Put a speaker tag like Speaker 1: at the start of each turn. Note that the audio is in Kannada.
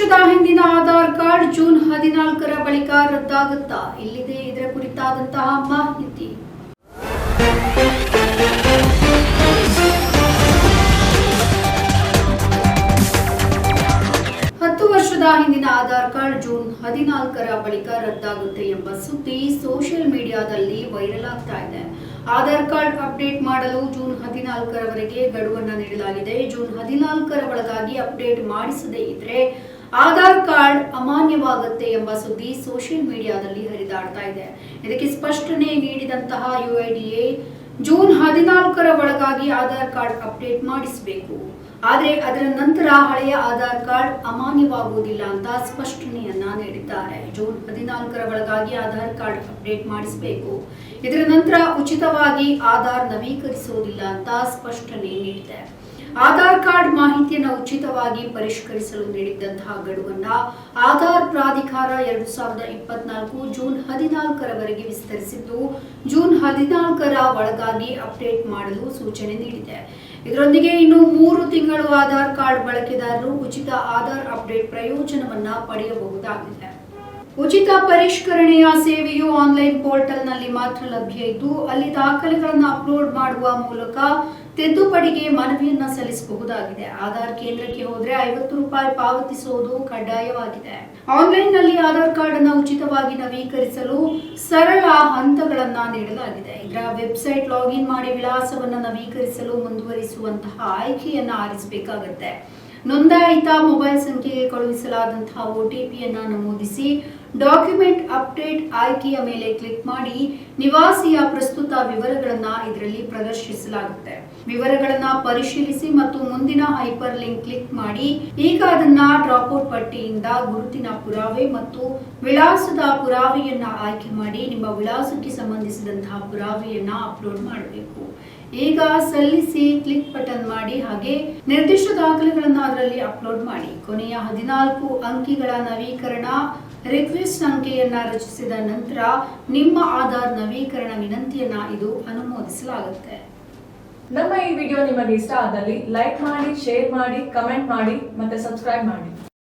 Speaker 1: ವರ್ಷದ ಹಿಂದಿನ ಆಧಾರ್ ಕಾರ್ಡ್ ಜೂನ್ ಹದಿನಾಲ್ಕರ ಬಳಿಕ ರದ್ದಾಗುತ್ತಾ? ಇಲ್ಲಿದೆ, ಇದರ ಕುರಿತಾದಂತಹ ಮಾಹಿತಿ. ಹತ್ತು ವರ್ಷದ ಹಿಂದಿನ ಆಧಾರ್ ಕಾರ್ಡ್ ಜೂನ್ ಹದಿನಾಲ್ಕರ ಬಳಿಕ ರದ್ದಾಗುತ್ತೆ ಎಂಬ ಸುದ್ದಿ ಸೋಷಿಯಲ್ ಮೀಡಿಯಾದಲ್ಲಿ ವೈರಲ್ ಆಗ್ತಾ ಇದೆ. ಆಧಾರ್ ಕಾರ್ಡ್ ಅಪ್ಡೇಟ್ ಮಾಡಲು ಜೂನ್ ಹದಿನಾಲ್ಕರವರೆಗೆ ಗಡುವನ್ನ ನೀಡಲಾಗಿದೆ. ಜೂನ್ ಹದಿನಾಲ್ಕರ ಒಳಗಾಗಿ ಅಪ್ಡೇಟ್ ಮಾಡಿಸದೇ ಇದ್ರೆ ಆಧಾರ್ ಕಾರ್ಡ್ ಅಮಾನ್ಯವಾಗುತ್ತೆ ಎಂಬ ಸುದ್ದಿ ಸೋಷಿಯಲ್ ಮೀಡಿಯಾದಲ್ಲಿ ಹರಿದಾಡ್ತಾ ಇದೆ. ಇದಕ್ಕೆ ಸ್ಪಷ್ಟನೆ ನೀಡಿದಂತಹ ಯುಐಡಿಎ ಜೂನ್ ಹದಿನಾಲ್ಕರ ಒಳಗಾಗಿ ಆಧಾರ್ ಕಾರ್ಡ್ ಅಪ್ಡೇಟ್ ಮಾಡಿಸಬೇಕು. ಆದರೆ ಅದರ ನಂತರ ಹಳೆಯ ಆಧಾರ್ ಕಾರ್ಡ್ ಅಮಾನ್ಯವಾಗುವುದಿಲ್ಲ ಅಂತ ಸ್ಪಷ್ಟನೆಯನ್ನ ನೀಡಿದ್ದಾರೆ. ಜೂನ್ ಹದಿನಾಲ್ಕರ ಒಳಗಾಗಿ ಆಧಾರ್ ಕಾರ್ಡ್ ಅಪ್ಡೇಟ್ ಮಾಡಿಸಬೇಕು. ಇದರ ನಂತರ ಉಚಿತವಾಗಿ ಆಧಾರ್ ನವೀಕರಿಸುವುದಿಲ್ಲ ಅಂತ ಸ್ಪಷ್ಟನೆ ನೀಡಿದೆ. ಆಧಾರ್ ಮಾಹಿತಿಯನ್ನು ಉಚಿತವಾಗಿ ಪರಿಷ್ಕರಿಸಲು ನೀಡಿದ್ದಂತಹ ಗಡುವನ್ನ ಆಧಾರ್ ಪ್ರಾಧಿಕಾರ ಎರಡು ಸಾವಿರದ ಇಪ್ಪತ್ನಾಲ್ಕು ಜೂನ್ ಹದಿನಾಲ್ಕರವರೆಗೆ ವಿಸ್ತರಿಸಿದ್ದು, ಜೂನ್ ಹದಿನಾಲ್ಕರ ಒಳಗಾಗಿ ಅಪ್ಡೇಟ್ ಮಾಡಲು ಸೂಚನೆ ನೀಡಿದೆ. ಇದರೊಂದಿಗೆ ಇನ್ನು ಮೂರು ತಿಂಗಳು ಆಧಾರ್ ಕಾರ್ಡ್ ಬಳಕೆದಾರರು ಉಚಿತ ಆಧಾರ್ ಅಪ್ಡೇಟ್ ಪ್ರಯೋಜನವನ್ನ ಪಡೆಯಬಹುದಾಗಿದೆ. ಉಚಿತ ಪರಿಷ್ಕರಣೆಯ ಸೇವೆಯು ಆನ್ಲೈನ್ ಪೋರ್ಟಲ್ನಲ್ಲಿ ಮಾತ್ರ ಲಭ್ಯ ಇದ್ದು, ಅಲ್ಲಿ ದಾಖಲೆಗಳನ್ನು ಅಪ್ಲೋಡ್ ಮಾಡುವ ಮೂಲಕ ತಿದ್ದುಪಡಿಗೆ ಮನವಿಯನ್ನ ಸಲ್ಲಿಸಬಹುದಾಗಿದೆ. ಆಧಾರ್ ಕೇಂದ್ರಕ್ಕೆ ಹೋದ್ರೆ ಐವತ್ತು ರೂಪಾಯಿ ಪಾವತಿಸುವುದು ಕಡ್ಡಾಯವಾಗಿದೆ. ಆನ್ಲೈನ್ನಲ್ಲಿ ಆಧಾರ್ ಕಾರ್ಡ್ ಅನ್ನು ಉಚಿತವಾಗಿ ನವೀಕರಿಸಲು ಸರಳ ಹಂತಗಳನ್ನ ನೀಡಲಾಗಿದೆ. ಇದರ ವೆಬ್ಸೈಟ್ ಲಾಗಿನ್ ಮಾಡಿ ವಿಳಾಸವನ್ನು ನವೀಕರಿಸಲು ಮುಂದುವರಿಸುವಂತಹ ಆಯ್ಕೆಯನ್ನ ಆರಿಸಬೇಕಾಗುತ್ತೆ. ನೋಂದಾಯಿತ ಮೊಬೈಲ್ ಸಂಖ್ಯೆಗೆ ಕಳುಹಿಸಲಾದಂತಹ ಒಟಿಪಿಯನ್ನ ನಮೂದಿಸಿ ಡಾಕ್ಯುಮೆಂಟ್ ಅಪ್ಡೇಟ್ ಆಯ್ಕೆಯ ಮೇಲೆ ಕ್ಲಿಕ್ ಮಾಡಿ ನಿವಾಸಿಯ ಪ್ರಸ್ತುತ ವಿವರಗಳನ್ನ ಇದರಲ್ಲಿ ಪ್ರದರ್ಶಿಸಲಾಗುತ್ತೆ. ವಿವರಗಳನ್ನ ಪರಿಶೀಲಿಸಿ ಮತ್ತು ಮುಂದಿನ ಹೈಪರ್ ಲಿಂಕ್ ಕ್ಲಿಕ್ ಮಾಡಿ, ಈಗ ಅದನ್ನ ಡ್ರಾಪ್ಔಟ್ ಪಟ್ಟಿಯಿಂದ ಗುರುತಿನ ಪುರಾವೆ ಮತ್ತು ವಿಳಾಸದ ಪುರಾವೆಯನ್ನ ಆಯ್ಕೆ ಮಾಡಿ ನಿಮ್ಮ ವಿಳಾಸಕ್ಕೆ ಸಂಬಂಧಿಸಿದಂತಹ ಪುರಾವೆಯನ್ನ ಅಪ್ಲೋಡ್ ಮಾಡಬೇಕು. ಈಗ ಸಲ್ಲಿಸಿ ಕ್ಲಿಕ್ ಬಟನ್ ಮಾಡಿ, ಹಾಗೆ ನಿರ್ದಿಷ್ಟ ದಾಖಲೆಗಳನ್ನು ಅದರಲ್ಲಿ ಅಪ್ಲೋಡ್ ಮಾಡಿ. ಕೊನೆಯ ಹದಿನಾಲ್ಕು ಅಂಕಿಗಳ ನವೀಕರಣ ರಿಕ್ವೆಸ್ಟ್ ಸಂಖ್ಯೆಯನ್ನ ರಚಿಸಿದ ನಂತರ ನಿಮ್ಮ ಆಧಾರ್ ನವೀಕರಣ ವಿನಂತಿಯನ್ನ ಇದು ಅನುಮೋದಿಸಲಾಗುತ್ತೆ.
Speaker 2: ನಮ್ಮ ಈ ವಿಡಿಯೋ ನಿಮಗೆ ಇಷ್ಟ ಆದಲ್ಲಿ ಲೈಕ್ ಮಾಡಿ, ಶೇರ್ ಮಾಡಿ, ಕಮೆಂಟ್ ಮಾಡಿ ಮತ್ತೆ ಸಬ್ಸ್ಕ್ರೈಬ್ ಮಾಡಿ.